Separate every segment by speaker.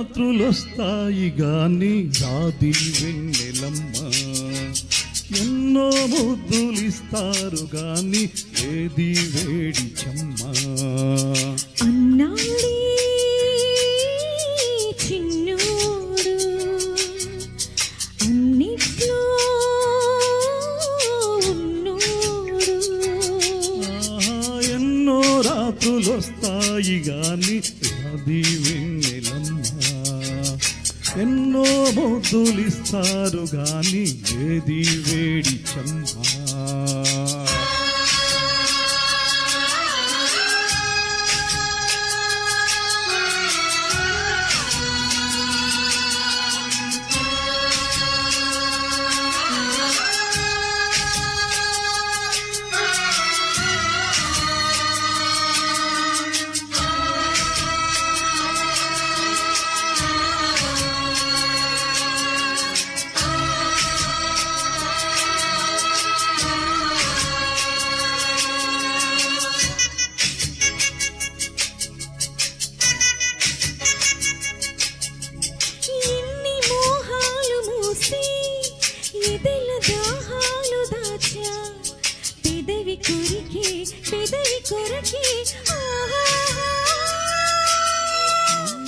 Speaker 1: రాత్రులొస్తాయి గాని రాది వెన్నెలమ్మ. ఎన్నో ముద్దులిస్తారు గాని ఏది వేడి చెమ్మ.
Speaker 2: అన్నాడే చిన్నోడు అన్నిట్లో ఉన్నోడు.
Speaker 1: ఎన్నో రాత్రులొస్తాయి గాని ఎన్నో ముద్దులిస్తారు గాని ఏది వేడి చంపా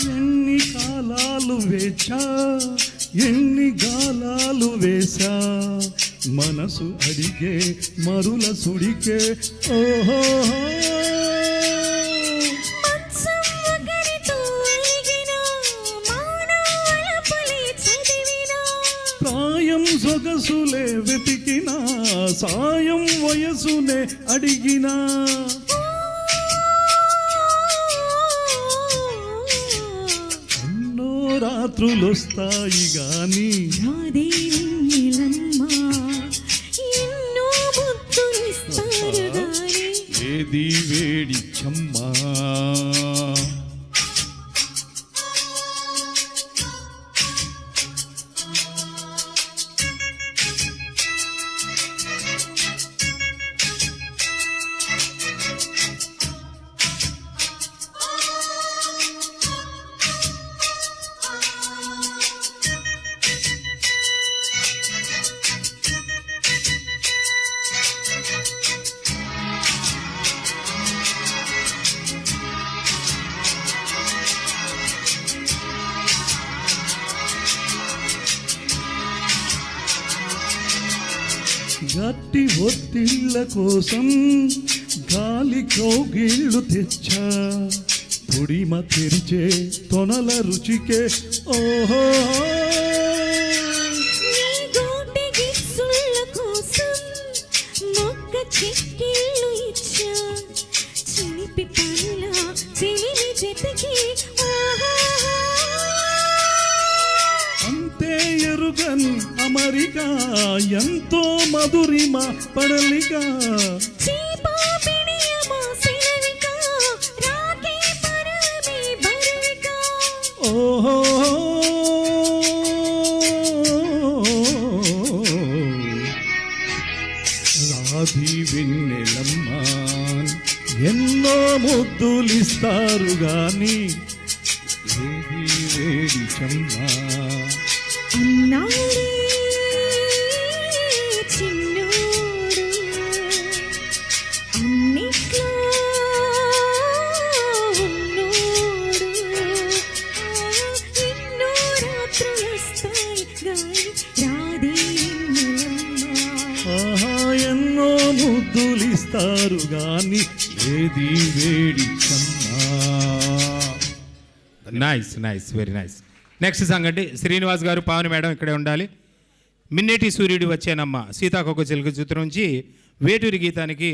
Speaker 2: ఎన్ని
Speaker 1: కాలాలు వేచా ఎన్ని గాలాలు వేశా మనసు అడిగే మరుల సుడికే ఓహో. ప్రాయం సొగసులే వెతికినా సాయం వయసునే అడిగినా. రాత్రులొస్తాయి గాని
Speaker 2: ఎన్నో ముద్దులిస్తారు గాని
Speaker 1: ఏది వేడి చెమ్మా. గట్టి ఒత్తిళ్ళ కోసం గాలి కౌగిళ్ళు తెచ్చా. పొడిమ తెరిచే తొనల రుచికే ఓహో ఎంతో మధురిమ పడలిక.
Speaker 2: బరువిక.
Speaker 1: ఓహో! రాధి వెన్నెలమ్మ ఎన్నో ముద్దులిస్తారు గాని ఏది వేడి చమ్మా. ముద్దులిస్తారు గాని ఏది వేడి
Speaker 3: nice nice very nice next సంగతి శ్రీనివాస్ గారు పావని మేడం ఇక్కడే ఉండాలి. మిన్నేటి సూర్యుడు వచ్చేనమ్మ సీతాకొక చిలుక చిత్రం నుంచి వేటూరి గీతానికి